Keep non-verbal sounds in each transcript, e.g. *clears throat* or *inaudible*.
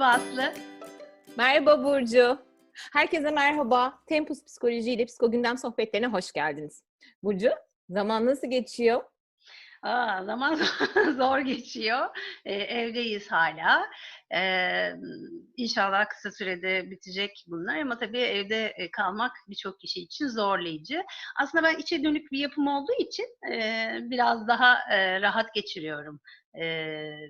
Merhaba Aslı. Merhaba Burcu. Herkese merhaba. Tempus Psikoloji ile Psikogündem sohbetlerine hoş geldiniz. Burcu, zaman nasıl geçiyor? Aa, zaman *laughs* zor geçiyor. Ee, evdeyiz hala. Ee, inşallah kısa sürede bitecek bunlar ama tabii evde e, kalmak birçok kişi için zorlayıcı. Aslında ben içe dönük bir yapım olduğu için e, biraz daha e, rahat geçiriyorum e,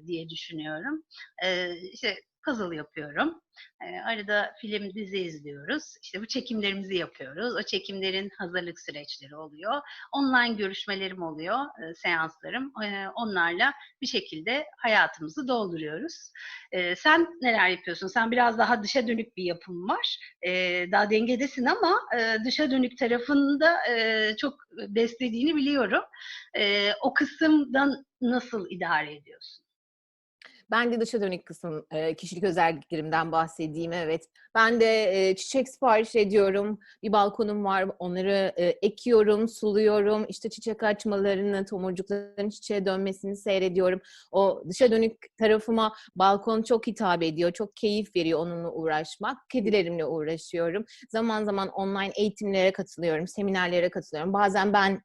diye düşünüyorum. E, işte puzzle yapıyorum. E, arada film, dizi izliyoruz. İşte bu çekimlerimizi yapıyoruz. O çekimlerin hazırlık süreçleri oluyor. Online görüşmelerim oluyor, e, seanslarım. E, onlarla bir şekilde hayatımızı dolduruyoruz. E, sen neler yapıyorsun? Sen biraz daha dışa dönük bir yapım var. E, daha dengedesin ama e, dışa dönük tarafında e, çok beslediğini biliyorum. E, o kısımdan nasıl idare ediyorsun? Ben de dışa dönük kısım kişilik özelliklerimden bahsedeyim. Evet. Ben de çiçek sipariş ediyorum. Bir balkonum var. Onları e, ekiyorum, suluyorum. İşte çiçek açmalarını, tomurcukların çiçeğe dönmesini seyrediyorum. O dışa dönük tarafıma balkon çok hitap ediyor. Çok keyif veriyor onunla uğraşmak. Kedilerimle uğraşıyorum. Zaman zaman online eğitimlere katılıyorum, seminerlere katılıyorum. Bazen ben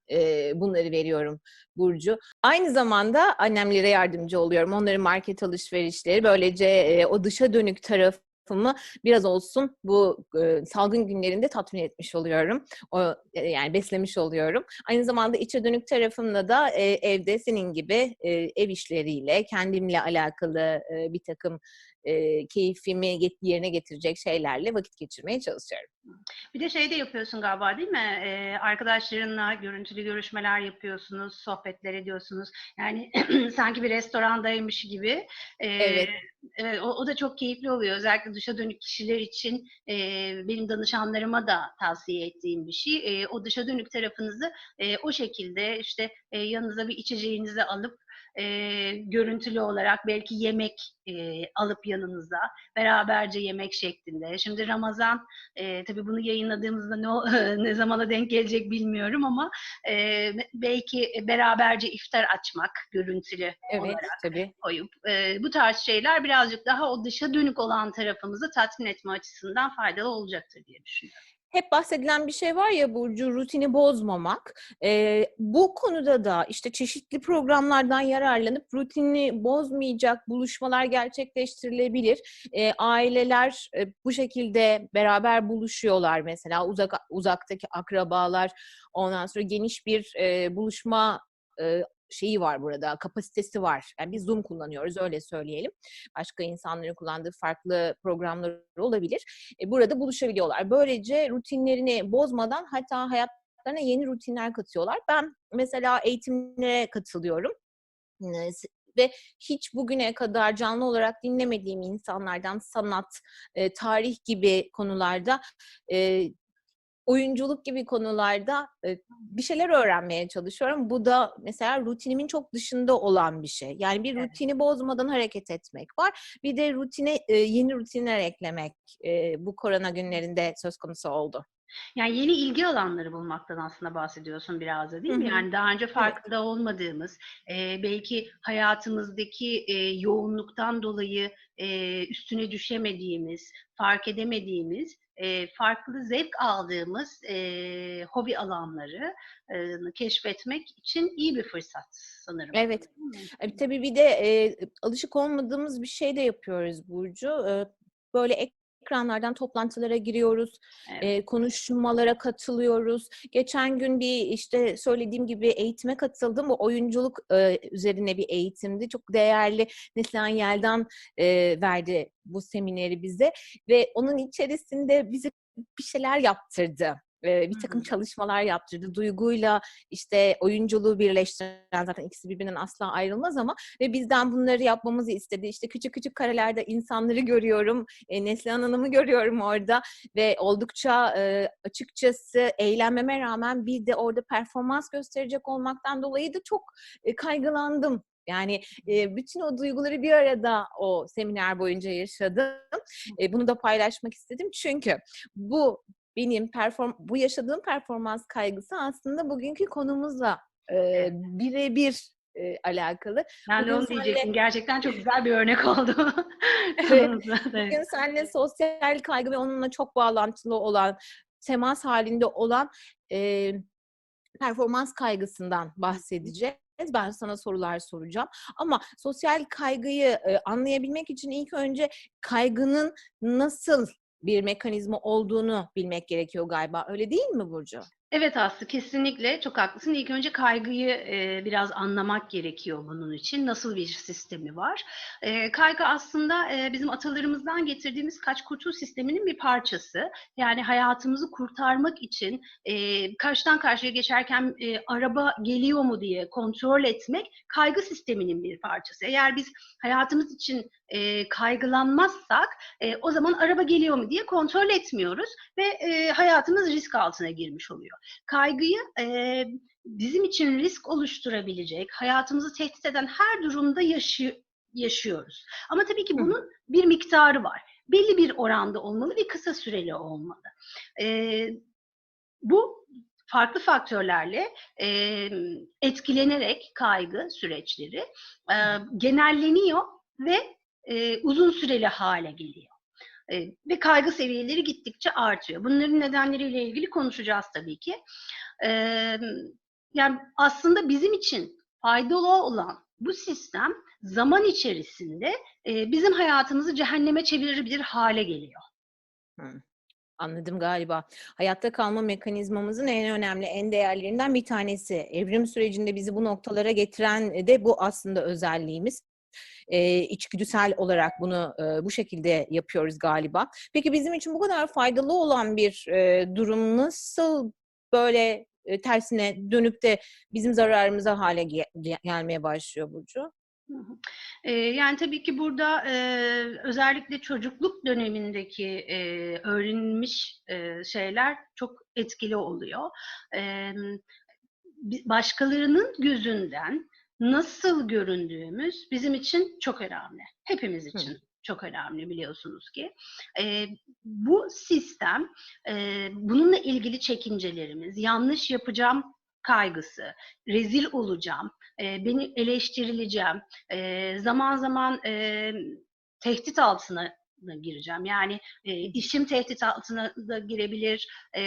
bunları veriyorum Burcu. Aynı zamanda annemlere yardımcı oluyorum. Onların market alışverişleri böylece e, o dışa dönük tarafımı biraz olsun bu e, salgın günlerinde tatmin etmiş oluyorum. O e, yani beslemiş oluyorum. Aynı zamanda içe dönük tarafımda da e, evde senin gibi e, ev işleriyle kendimle alakalı e, bir takım e, keyfimi yerine getirecek şeylerle vakit geçirmeye çalışıyorum. Bir de şey de yapıyorsun galiba değil mi? Ee, arkadaşlarınla görüntülü görüşmeler yapıyorsunuz, sohbetler ediyorsunuz. Yani *clears throat* sanki bir restorandaymış gibi. Ee, Evet. evet, o, o da çok keyifli oluyor. Özellikle dışa dönük kişiler için e, benim danışanlarıma da tavsiye ettiğim bir şey. E, o dışa dönük tarafınızı e, o şekilde işte e, yanınıza bir içeceğinizi alıp e, görüntülü olarak belki yemek e, alıp yanınıza beraberce yemek şeklinde. Şimdi Ramazan e, tabii bunu yayınladığımızda ne, *laughs* ne zamana denk gelecek bilmiyorum ama e, belki beraberce iftar açmak görüntülü Evet, olarak tabii. koyup e, bu tarz şeyler birazcık daha o dışa dönük olan tarafımızı tatmin etme açısından faydalı olacaktır diye düşünüyorum. Hep bahsedilen bir şey var ya Burcu rutini bozmamak. Ee, bu konuda da işte çeşitli programlardan yararlanıp rutini bozmayacak buluşmalar gerçekleştirilebilir. Ee, aileler e, bu şekilde beraber buluşuyorlar mesela uzak uzaktaki akrabalar ondan sonra geniş bir e, buluşma e, şeyi var burada, kapasitesi var. Yani biz Zoom kullanıyoruz öyle söyleyelim. Başka insanların kullandığı farklı programlar olabilir. E, burada buluşabiliyorlar. Böylece rutinlerini bozmadan hatta hayatlarına yeni rutinler katıyorlar. Ben mesela eğitimlere katılıyorum. Ve hiç bugüne kadar canlı olarak dinlemediğim insanlardan sanat, tarih gibi konularda oyunculuk gibi konularda e, bir şeyler öğrenmeye çalışıyorum. Bu da mesela rutinimin çok dışında olan bir şey. Yani bir Evet. rutini bozmadan hareket etmek var. Bir de rutine e, yeni rutinler eklemek e, bu korona günlerinde söz konusu oldu. Yani yeni ilgi alanları bulmaktan aslında bahsediyorsun biraz da değil Hı mi? hı. Yani daha önce farkında olmadığımız, e, belki hayatımızdaki e, yoğunluktan dolayı e, üstüne düşemediğimiz, fark edemediğimiz, e, farklı zevk aldığımız e, hobi alanları e, keşfetmek için iyi bir fırsat sanırım. Evet. E, tabii bir de e, alışık olmadığımız bir şey de yapıyoruz Burcu. E, böyle ekranlardan toplantılara giriyoruz, Evet. e, konuşmalara katılıyoruz. Geçen gün bir işte söylediğim gibi eğitime katıldım. Bu oyunculuk e, üzerine bir eğitimdi. Çok değerli Neslihan Yeldan e, verdi bu semineri bize ve onun içerisinde bize bir şeyler yaptırdı. E, bir takım çalışmalar yaptırdı. Duyguyla işte oyunculuğu birleştiren zaten ikisi birbirinden asla ayrılmaz ama ve bizden bunları yapmamızı istedi. İşte küçük küçük karelerde insanları görüyorum. E, Neslihan Hanım'ı görüyorum orada ve oldukça e, açıkçası eğlenmeme rağmen bir de orada performans gösterecek olmaktan dolayı da çok e, kaygılandım. Yani e, bütün o duyguları bir arada o seminer boyunca yaşadım. E, bunu da paylaşmak istedim çünkü bu benim perform bu yaşadığım performans kaygısı aslında bugünkü konumuzla e, birebir e, alakalı. Ben de Bugün onu senle- diyecektim. Gerçekten çok güzel bir örnek oldu. *laughs* *laughs* Evet. Bugün seninle sosyal kaygı ve onunla çok bağlantılı olan, temas halinde olan e, performans kaygısından bahsedeceğiz. Ben sana sorular soracağım. Ama sosyal kaygıyı e, anlayabilmek için ilk önce kaygının nasıl bir mekanizma olduğunu bilmek gerekiyor galiba. Öyle değil mi Burcu? Evet Aslı kesinlikle çok haklısın. İlk önce kaygıyı e, biraz anlamak gerekiyor bunun için. Nasıl bir sistemi var? E, kaygı aslında e, bizim atalarımızdan getirdiğimiz kaç kurtul sisteminin bir parçası. Yani hayatımızı kurtarmak için e, karşıdan karşıya geçerken e, araba geliyor mu diye kontrol etmek kaygı sisteminin bir parçası. Eğer biz hayatımız için e, kaygılanmazsak e, o zaman araba geliyor mu diye kontrol etmiyoruz ve e, hayatımız risk altına girmiş oluyor. Kaygıyı e, bizim için risk oluşturabilecek, hayatımızı tehdit eden her durumda yaşı- yaşıyoruz. Ama tabii ki bunun bir miktarı var. Belli bir oranda olmalı ve kısa süreli olmalı. E, bu farklı faktörlerle e, etkilenerek kaygı süreçleri e, genelleniyor ve e, uzun süreli hale geliyor. E, ve kaygı seviyeleri gittikçe artıyor. Bunların nedenleriyle ilgili konuşacağız tabii ki. E, yani aslında bizim için faydalı olan bu sistem zaman içerisinde e, bizim hayatımızı cehenneme çevirebilir hale geliyor. Anladım galiba. Hayatta kalma mekanizmamızın en önemli, en değerlerinden bir tanesi. Evrim sürecinde bizi bu noktalara getiren de bu aslında özelliğimiz. Ee, içgüdüsel olarak bunu e, bu şekilde yapıyoruz galiba. Peki bizim için bu kadar faydalı olan bir e, durum nasıl böyle e, tersine dönüp de bizim zararımıza hale ge- gelmeye başlıyor Burcu? Yani tabii ki burada e, özellikle çocukluk dönemindeki e, öğrenilmiş e, şeyler çok etkili oluyor. E, başkalarının gözünden nasıl göründüğümüz bizim için çok önemli. Hepimiz için çok önemli biliyorsunuz ki. E, bu sistem, e, bununla ilgili çekincelerimiz, yanlış yapacağım kaygısı, rezil olacağım, e, beni eleştirileceğim, e, zaman zaman e, tehdit altına da gireceğim. Yani e, işim tehdit altına da girebilir, e,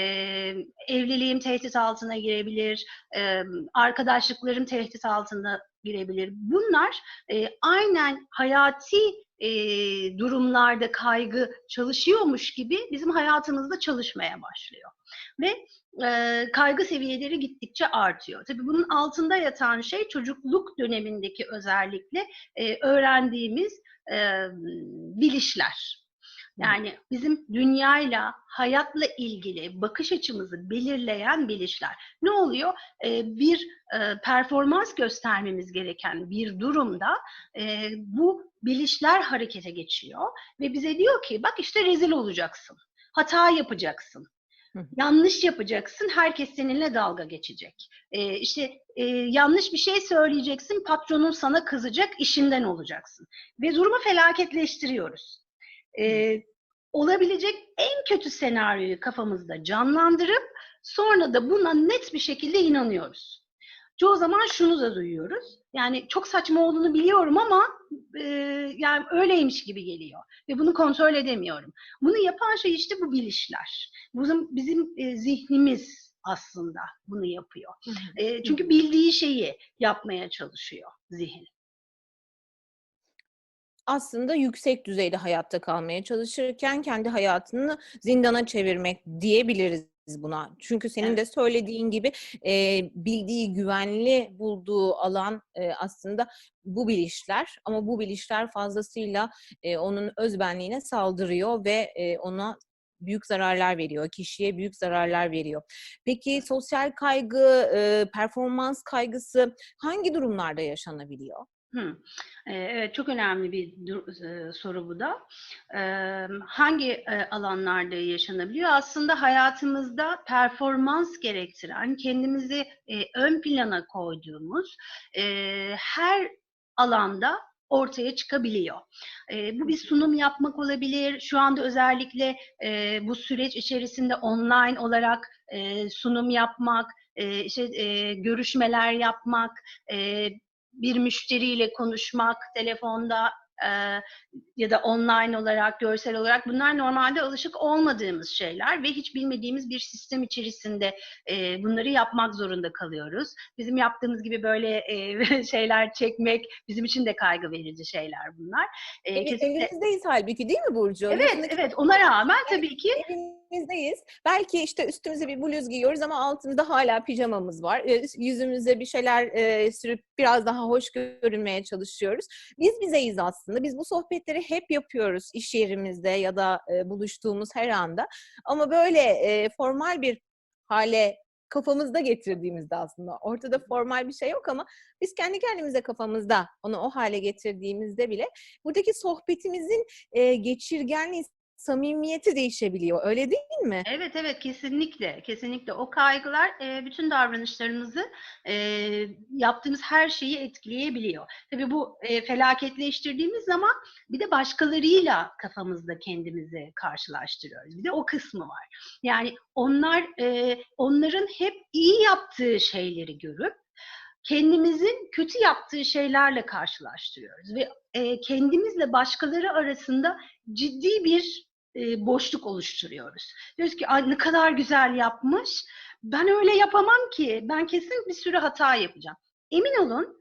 evliliğim tehdit altına girebilir, e, arkadaşlıklarım tehdit altına girebilir. Bunlar e, aynen hayati e, durumlarda kaygı çalışıyormuş gibi bizim hayatımızda çalışmaya başlıyor. Ve e, kaygı seviyeleri gittikçe artıyor. Tabii bunun altında yatan şey çocukluk dönemindeki özellikle e, öğrendiğimiz e, bilişler. Yani bizim dünyayla, hayatla ilgili bakış açımızı belirleyen bilişler. Ne oluyor? E, bir e, performans göstermemiz gereken bir durumda e, bu bilişler harekete geçiyor ve bize diyor ki bak işte rezil olacaksın, hata yapacaksın, yanlış yapacaksın, herkes seninle dalga geçecek. E, işte e, yanlış bir şey söyleyeceksin, patronun sana kızacak, işinden olacaksın. Ve durumu felaketleştiriyoruz. E, olabilecek en kötü senaryoyu kafamızda canlandırıp sonra da buna net bir şekilde inanıyoruz. Çoğu zaman şunu da duyuyoruz. Yani çok saçma olduğunu biliyorum ama e, yani öyleymiş gibi geliyor ve bunu kontrol edemiyorum. Bunu yapan şey işte bu bilişler. Bizim bizim e, zihnimiz aslında bunu yapıyor. E, çünkü bildiği şeyi yapmaya çalışıyor zihin. Aslında yüksek düzeyde hayatta kalmaya çalışırken kendi hayatını zindana çevirmek diyebiliriz buna. Çünkü senin de söylediğin gibi e, bildiği, güvenli bulduğu alan e, aslında bu bilişler. Ama bu bilişler fazlasıyla e, onun özbenliğine saldırıyor ve e, ona büyük zararlar veriyor, kişiye büyük zararlar veriyor. Peki sosyal kaygı, e, performans kaygısı hangi durumlarda yaşanabiliyor? Ee, Evet, çok önemli bir e, soru bu da. Ee, Hangi e, alanlarda yaşanabiliyor? Aslında hayatımızda performans gerektiren, kendimizi e, ön plana koyduğumuz her alanda ortaya çıkabiliyor. E, bu bir sunum yapmak olabilir. Şu anda özellikle e, bu süreç içerisinde online olarak e, sunum yapmak, e, işte e, görüşmeler yapmak, e, bir müşteriyle konuşmak, telefonda e, ya da online olarak, görsel olarak bunlar normalde alışık olmadığımız şeyler ve hiç bilmediğimiz bir sistem içerisinde e, bunları yapmak zorunda kalıyoruz. Bizim yaptığımız gibi böyle e, *laughs* şeyler çekmek bizim için de kaygı verici şeyler bunlar. E, Evet, kesinlikle- evimizdeyiz halbuki değil mi Burcu? Evet, evet. Ona rağmen tabii ki evimizdeyiz. Belki işte üstümüze bir bluz giyiyoruz ama altımızda hala pijamamız var. E, Yüzümüze bir şeyler e, sürüp biraz daha hoş görünmeye çalışıyoruz. Biz bizeyiz aslında. Biz bu sohbetleri hep yapıyoruz iş yerimizde ya da e, buluştuğumuz her anda. Ama böyle e, formal bir hale kafamızda getirdiğimizde aslında ortada formal bir şey yok ama biz kendi kendimize kafamızda onu o hale getirdiğimizde bile buradaki sohbetimizin e, geçirgenliği, samimiyeti değişebiliyor. Öyle değil mi? Evet evet kesinlikle kesinlikle o kaygılar e, bütün davranışlarımızı e, yaptığımız her şeyi etkileyebiliyor. Tabii bu e, felaketleştirdiğimiz zaman bir de başkalarıyla kafamızda kendimizi karşılaştırıyoruz. Bir de o kısmı var. Yani onlar e, onların hep iyi yaptığı şeyleri görüp kendimizin kötü yaptığı şeylerle karşılaştırıyoruz ve e, kendimizle başkaları arasında ciddi bir e, boşluk oluşturuyoruz. Diyoruz ki ne kadar güzel yapmış. Ben öyle yapamam ki. Ben kesin bir sürü hata yapacağım. Emin olun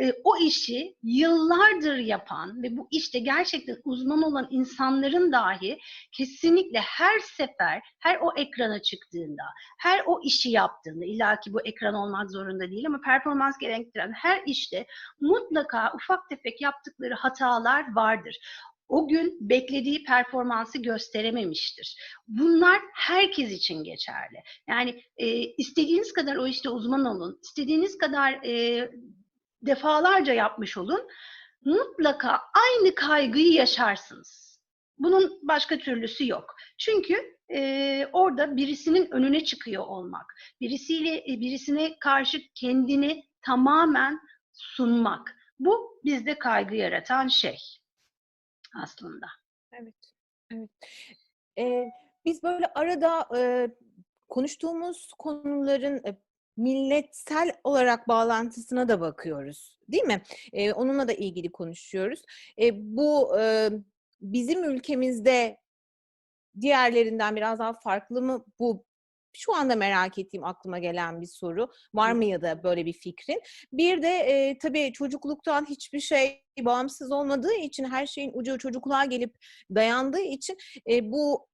e, o işi yıllardır yapan ve bu işte gerçekten uzman olan insanların dahi kesinlikle her sefer, her o ekrana çıktığında, her o işi yaptığında, illaki bu ekran olmak zorunda değil ama performans gerektiren her işte mutlaka ufak tefek yaptıkları hatalar vardır o gün beklediği performansı gösterememiştir. Bunlar herkes için geçerli. Yani e, istediğiniz kadar o işte uzman olun, istediğiniz kadar e, defalarca yapmış olun, mutlaka aynı kaygıyı yaşarsınız. Bunun başka türlüsü yok. Çünkü e, orada birisinin önüne çıkıyor olmak, birisiyle e, birisine karşı kendini tamamen sunmak. Bu bizde kaygı yaratan şey aslında. Evet, evet. Ee, biz böyle arada e, konuştuğumuz konuların e, milletsel olarak bağlantısına da bakıyoruz, değil mi? E, onunla da ilgili konuşuyoruz. E, bu e, bizim ülkemizde diğerlerinden biraz daha farklı mı bu? Şu anda merak ettiğim aklıma gelen bir soru. Var mı ya da böyle bir fikrin? Bir de e, tabii çocukluktan hiçbir şey bağımsız olmadığı için her şeyin ucu çocukluğa gelip dayandığı için e, bu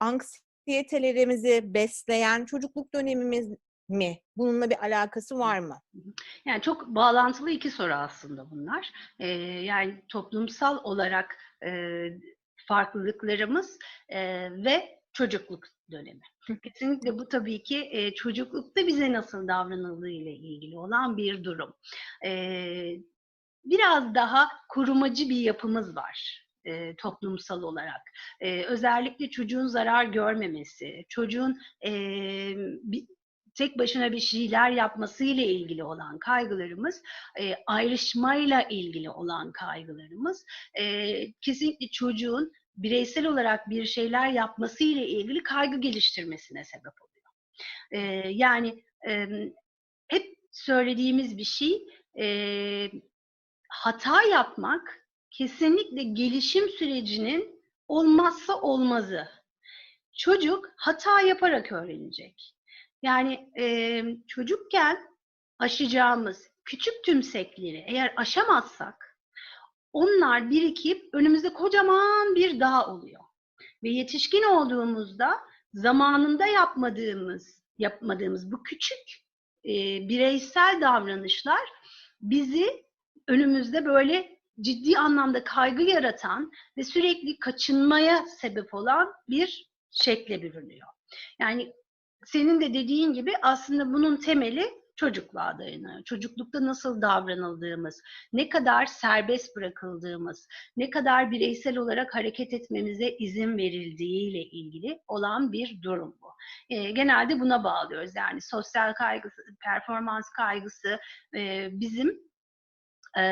anksiyetelerimizi besleyen çocukluk dönemimiz mi? Bununla bir alakası var mı? Yani çok bağlantılı iki soru aslında bunlar. Ee, yani toplumsal olarak e, farklılıklarımız e, ve çocukluk dönemi. Kesinlikle bu tabii ki e, çocuklukta bize nasıl davranıldığı ile ilgili olan bir durum. E, biraz daha korumacı bir yapımız var e, toplumsal olarak. E, özellikle çocuğun zarar görmemesi, çocuğun e, bir, tek başına bir şeyler yapması ile ilgili olan kaygılarımız, e, ayrışmayla ilgili olan kaygılarımız, e, kesinlikle çocuğun bireysel olarak bir şeyler yapması ile ilgili kaygı geliştirmesine sebep oluyor. E, yani e, hep söylediğimiz bir şey, e, hata yapmak kesinlikle gelişim sürecinin olmazsa olmazı. Çocuk hata yaparak öğrenecek. Yani e, çocukken aşacağımız küçük tümsekleri eğer aşamazsak onlar birikip önümüzde kocaman bir dağ oluyor. Ve yetişkin olduğumuzda zamanında yapmadığımız yapmadığımız bu küçük e, bireysel davranışlar bizi önümüzde böyle ciddi anlamda kaygı yaratan ve sürekli kaçınmaya sebep olan bir şekle bürünüyor. Yani senin de dediğin gibi aslında bunun temeli çocukluğa dayanıyor. Çocuklukta nasıl davranıldığımız, ne kadar serbest bırakıldığımız, ne kadar bireysel olarak hareket etmemize izin verildiğiyle ilgili olan bir durum bu. E, genelde buna bağlıyoruz. Yani sosyal kaygısı, performans kaygısı e, bizim e,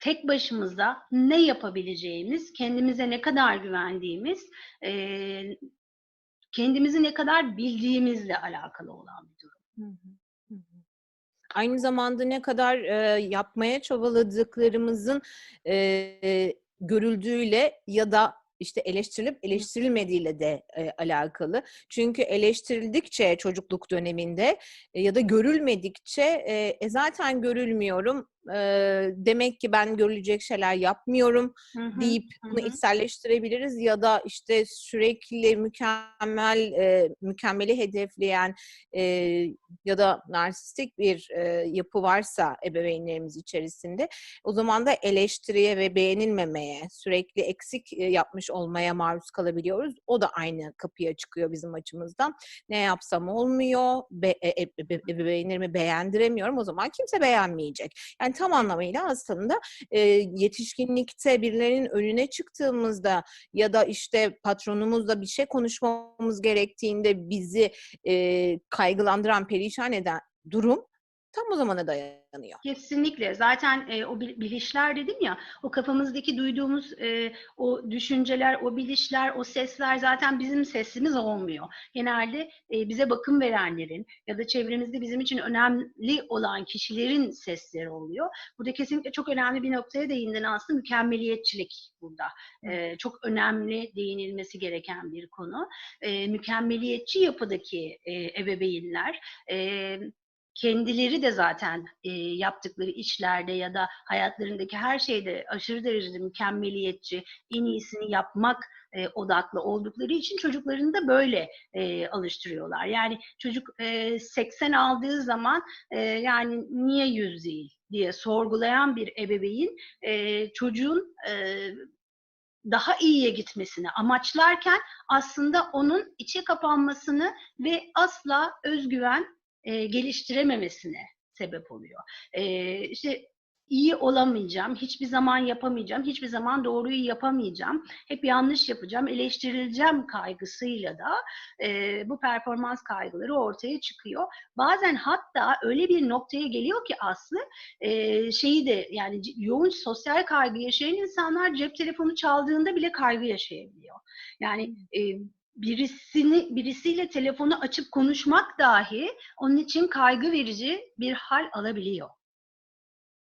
tek başımıza ne yapabileceğimiz, kendimize ne kadar güvendiğimiz, e, kendimizi ne kadar bildiğimizle alakalı olan bir durum. Aynı zamanda ne kadar e, yapmaya çabaladıklarımızın e, görüldüğüyle ya da işte eleştirilip eleştirilmediğiyle de e, alakalı. Çünkü eleştirildikçe çocukluk döneminde e, ya da görülmedikçe e, e, zaten görülmüyorum e, demek ki ben görülecek şeyler yapmıyorum Hı hı, deyip bunu hı. içselleştirebiliriz ya da işte sürekli mükemmel e, mükemmeli hedefleyen e, ya da narsistik bir e, yapı varsa ebeveynlerimiz içerisinde o zaman da eleştiriye ve beğenilmemeye sürekli eksik e, yapmış olmaya maruz kalabiliyoruz. O da aynı kapıya çıkıyor bizim açımızdan. Ne yapsam olmuyor, be, e, e, e, ebeveynlerimi beğendiremiyorum o zaman kimse beğenmeyecek. Yani tam anlamıyla aslında e, yetişkinlikte birilerinin önüne çıktığımızda ya da işte patronumuzla bir şey konuşmamız gerektiğinde bizi e, kaygılandıran, perişan eden durum tam o zamana dayanıyor. Kesinlikle. Zaten e, o bil- bilişler dedim ya, o kafamızdaki duyduğumuz e, o düşünceler, o bilişler, o sesler zaten bizim sesimiz olmuyor. Genelde e, bize bakım verenlerin ya da çevremizde bizim için önemli olan kişilerin sesleri oluyor. Burada kesinlikle çok önemli bir noktaya değindin aslında mükemmeliyetçilik burada. E, çok önemli değinilmesi gereken bir konu. E, mükemmeliyetçi yapıdaki e, ebeveynler e, kendileri de zaten e, yaptıkları işlerde ya da hayatlarındaki her şeyde aşırı derecede mükemmeliyetçi, en iyisini yapmak e, odaklı oldukları için çocuklarını da böyle e, alıştırıyorlar. Yani çocuk e, 80 aldığı zaman e, yani niye 100 değil diye sorgulayan bir ebeveyn e, çocuğun e, daha iyiye gitmesini amaçlarken aslında onun içe kapanmasını ve asla özgüven e, geliştirememesine sebep oluyor. E, işte iyi olamayacağım, hiçbir zaman yapamayacağım, hiçbir zaman doğruyu yapamayacağım, hep yanlış yapacağım, eleştirileceğim kaygısıyla da e, bu performans kaygıları ortaya çıkıyor. Bazen hatta öyle bir noktaya geliyor ki Aslı, e, şeyi de yani yoğun sosyal kaygı yaşayan insanlar cep telefonu çaldığında bile kaygı yaşayabiliyor. Yani e, birisini birisiyle telefonu açıp konuşmak dahi onun için kaygı verici bir hal alabiliyor.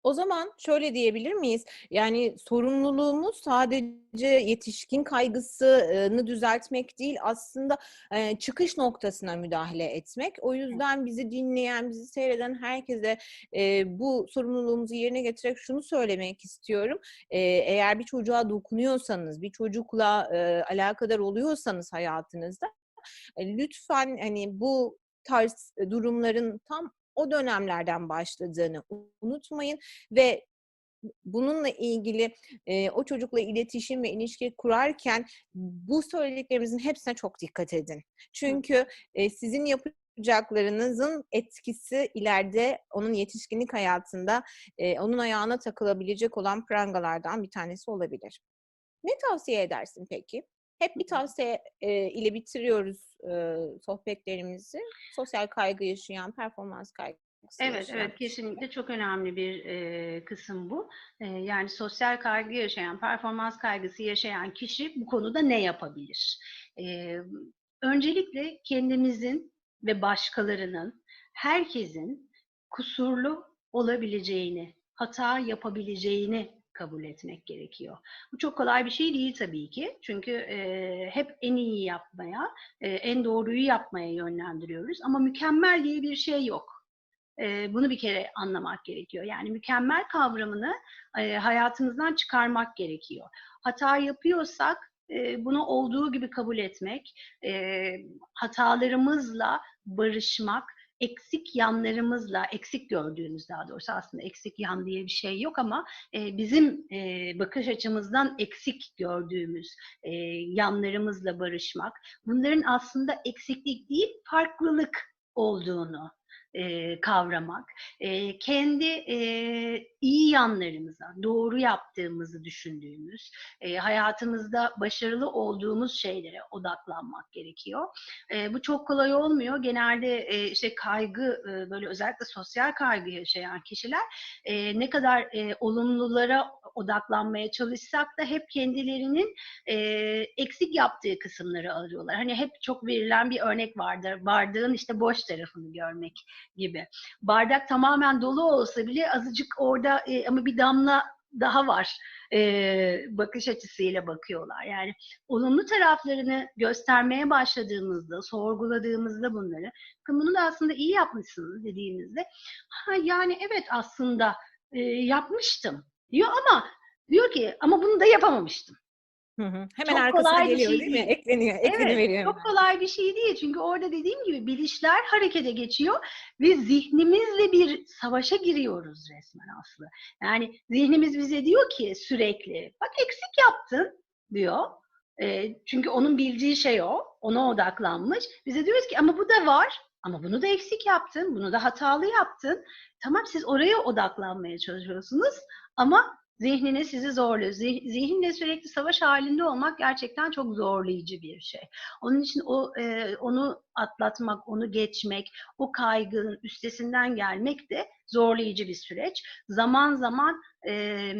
O zaman şöyle diyebilir miyiz? Yani sorumluluğumuz sadece yetişkin kaygısını düzeltmek değil, aslında e, çıkış noktasına müdahale etmek. O yüzden bizi dinleyen, bizi seyreden herkese e, bu sorumluluğumuzu yerine getirerek şunu söylemek istiyorum. E, eğer bir çocuğa dokunuyorsanız, bir çocukla alakadar oluyorsanız hayatınızda, lütfen hani bu tarz durumların tam o dönemlerden başladığını unutmayın ve bununla ilgili e, o çocukla iletişim ve ilişki kurarken bu söylediklerimizin hepsine çok dikkat edin. Çünkü e, sizin yapacaklarınızın etkisi ileride onun yetişkinlik hayatında e, onun ayağına takılabilecek olan prangalardan bir tanesi olabilir. Ne tavsiye edersin peki? Hep bir tavsiye e, ile bitiriyoruz e, sohbetlerimizi. Sosyal kaygı yaşayan, performans kaygısı Evet, yaşayan evet kesinlikle çok önemli bir e, kısım bu. E, yani sosyal kaygı yaşayan, performans kaygısı yaşayan kişi bu konuda ne yapabilir? E, öncelikle kendimizin ve başkalarının, herkesin kusurlu olabileceğini, hata yapabileceğini kabul etmek gerekiyor. Bu çok kolay bir şey değil tabii ki. Çünkü e, hep en iyi yapmaya, e, en doğruyu yapmaya yönlendiriyoruz. Ama mükemmel diye bir şey yok. E, bunu bir kere anlamak gerekiyor. Yani mükemmel kavramını e, hayatımızdan çıkarmak gerekiyor. Hata yapıyorsak e, bunu olduğu gibi kabul etmek, e, hatalarımızla barışmak, eksik yanlarımızla, eksik gördüğümüz daha doğrusu aslında eksik yan diye bir şey yok ama e, bizim e, bakış açımızdan eksik gördüğümüz e, yanlarımızla barışmak, bunların aslında eksiklik değil farklılık olduğunu e, kavramak, e, kendi e, iyi yanlarımıza, doğru yaptığımızı düşündüğümüz, e, hayatımızda başarılı olduğumuz şeylere odaklanmak gerekiyor. E, bu çok kolay olmuyor. Genelde e, işte kaygı, e, böyle özellikle sosyal kaygı yaşayan kişiler e, ne kadar e, olumlulara odaklanmaya çalışsak da hep kendilerinin e, eksik yaptığı kısımları arıyorlar. Hani hep çok verilen bir örnek vardır. Bardağın işte boş tarafını görmek gibi. Bardak tamamen dolu olsa bile azıcık orada e, ama bir damla daha var e, bakış açısıyla bakıyorlar. Yani olumlu taraflarını göstermeye başladığımızda, sorguladığımızda bunları, bunu da aslında iyi yapmışsınız dediğimizde, ha yani evet aslında e, yapmıştım diyor ama diyor ki ama bunu da yapamamıştım. Hı hı. Hemen Çok arkasına kolay bir geliyor şey değil mi? değil. Ekleniyor, ekleniveriyor Çok hemen. kolay bir şey değil çünkü orada dediğim gibi bilişler harekete geçiyor ve zihnimizle bir savaşa giriyoruz resmen Aslı. Yani zihnimiz bize diyor ki sürekli bak eksik yaptın diyor. E, çünkü onun bildiği şey o. Ona odaklanmış. Bize diyoruz ki ama bu da var. Ama bunu da eksik yaptın. Bunu da hatalı yaptın. Tamam siz oraya odaklanmaya çalışıyorsunuz ama zihnine sizi zorluyor. Zih- Zihinle sürekli savaş halinde olmak gerçekten çok zorlayıcı bir şey. Onun için o e, onu atlatmak, onu geçmek, o kaygının üstesinden gelmek de zorlayıcı bir süreç. Zaman zaman e,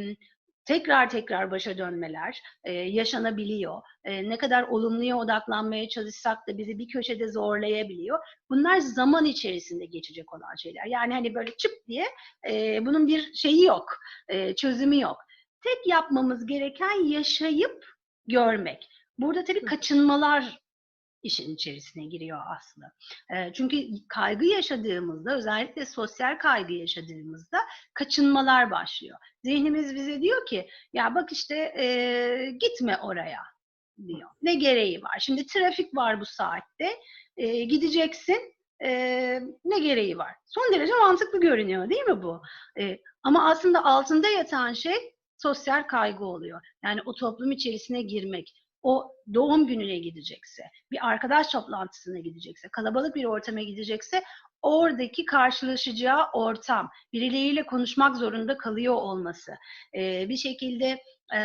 tekrar tekrar başa dönmeler e, yaşanabiliyor. E, ne kadar olumluya odaklanmaya çalışsak da bizi bir köşede zorlayabiliyor. Bunlar zaman içerisinde geçecek olan şeyler. Yani hani böyle çıp diye e, bunun bir şeyi yok, e, çözümü yok. Tek yapmamız gereken yaşayıp görmek. Burada tabii kaçınmalar işin içerisine giriyor aslında. E, çünkü kaygı yaşadığımızda, özellikle sosyal kaygı yaşadığımızda kaçınmalar başlıyor. Zihnimiz bize diyor ki, ya bak işte e, gitme oraya diyor. Ne gereği var? Şimdi trafik var bu saatte, e, gideceksin. E, ne gereği var? Son derece mantıklı görünüyor değil mi bu? E, ama aslında altında yatan şey sosyal kaygı oluyor. Yani o toplum içerisine girmek, o doğum gününe gidecekse, bir arkadaş toplantısına gidecekse, kalabalık bir ortama gidecekse oradaki karşılaşacağı ortam, birileriyle konuşmak zorunda kalıyor olması, e, bir şekilde e,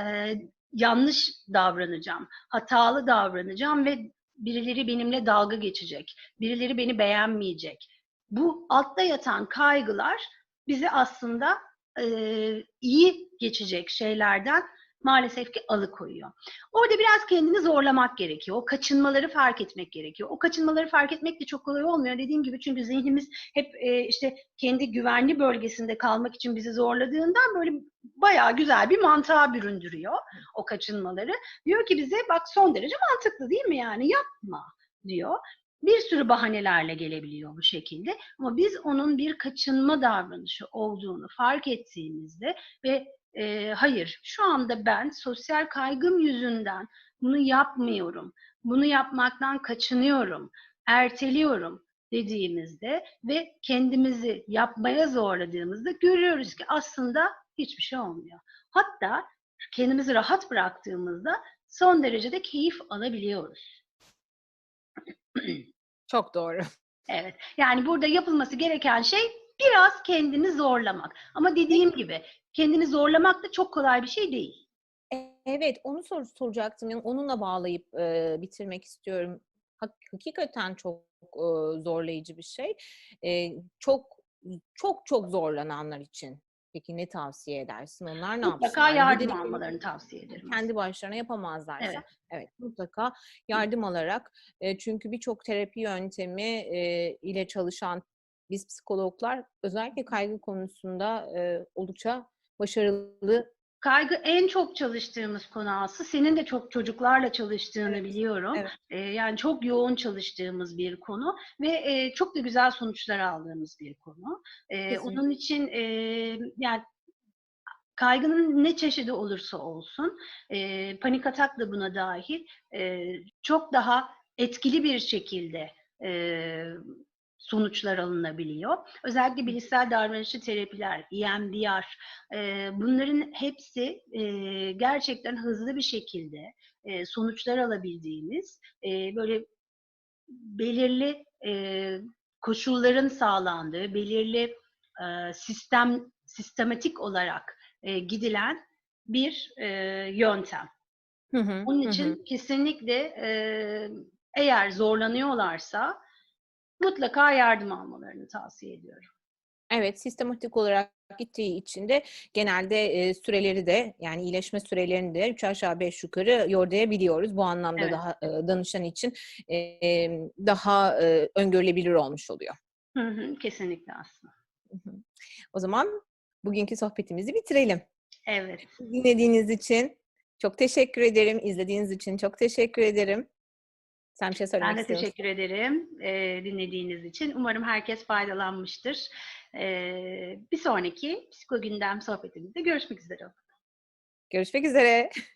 yanlış davranacağım, hatalı davranacağım ve birileri benimle dalga geçecek, birileri beni beğenmeyecek. Bu altta yatan kaygılar bizi aslında e, iyi geçecek şeylerden maalesef ki alıkoyuyor. Orada biraz kendini zorlamak gerekiyor. O kaçınmaları fark etmek gerekiyor. O kaçınmaları fark etmek de çok kolay olmuyor dediğim gibi çünkü zihnimiz hep e, işte kendi güvenli bölgesinde kalmak için bizi zorladığından böyle bayağı güzel bir mantığa büründürüyor o kaçınmaları. Diyor ki bize bak son derece mantıklı değil mi yani yapma diyor. Bir sürü bahanelerle gelebiliyor bu şekilde ama biz onun bir kaçınma davranışı olduğunu fark ettiğimizde ve e, hayır şu anda ben sosyal kaygım yüzünden bunu yapmıyorum, bunu yapmaktan kaçınıyorum, erteliyorum dediğimizde ve kendimizi yapmaya zorladığımızda görüyoruz ki aslında hiçbir şey olmuyor. Hatta kendimizi rahat bıraktığımızda son derecede keyif alabiliyoruz. *clears throat* Çok doğru. Evet. Yani burada yapılması gereken şey biraz kendini zorlamak. Ama dediğim gibi kendini zorlamak da çok kolay bir şey değil. Evet, onu sor soracaktım. Yani onunla bağlayıp e, bitirmek istiyorum. Hak- hakikaten çok e, zorlayıcı bir şey. E, çok çok çok zorlananlar için. Peki ne tavsiye edersin? Onlar ne Mutlaka yapsınlar? Yardım dediklerini almalarını tavsiye ederim. kendi başlarına yapamazlarsa Evet. evet mutlaka yardım alarak e, çünkü birçok terapi yöntemi e, ile çalışan biz psikologlar özellikle kaygı konusunda e, oldukça başarılı Kaygı en çok çalıştığımız konu Aslı. Senin de çok çocuklarla çalıştığını Evet, biliyorum. evet. Ee, yani çok yoğun çalıştığımız bir konu ve e, çok da güzel sonuçlar aldığımız bir konu. Ee, Kesinlikle. onun için e, yani kaygının ne çeşidi olursa olsun, e, panik atak da buna dahil, e, çok daha etkili bir şekilde e, sonuçlar alınabiliyor. Özellikle bilişsel davranışçı terapiler, EMDR, e, bunların hepsi e, gerçekten hızlı bir şekilde e, sonuçlar alabildiğimiz, e, böyle belirli e, koşulların sağlandığı, belirli e, sistem sistematik olarak e, gidilen bir e, yöntem. Hı hı, Onun hı hı. için kesinlikle e, eğer zorlanıyorlarsa mutlaka yardım almalarını tavsiye ediyorum. Evet, sistematik olarak gittiği için de genelde e, süreleri de yani iyileşme sürelerini de 3 aşağı 5 yukarı yordayabiliyoruz. Bu anlamda Evet. daha e, danışan için e, daha e, öngörülebilir olmuş oluyor. Hı hı, kesinlikle aslında. Hı hı. O zaman bugünkü sohbetimizi bitirelim. Evet. Dinlediğiniz için çok teşekkür ederim. İzlediğiniz için çok teşekkür ederim. Sen bir şey söylemek Ben de istiyor musun? teşekkür ederim e, dinlediğiniz için. Umarım herkes faydalanmıştır. E, bir sonraki Psiko Gündem sohbetimizde görüşmek üzere. Görüşmek üzere. *laughs*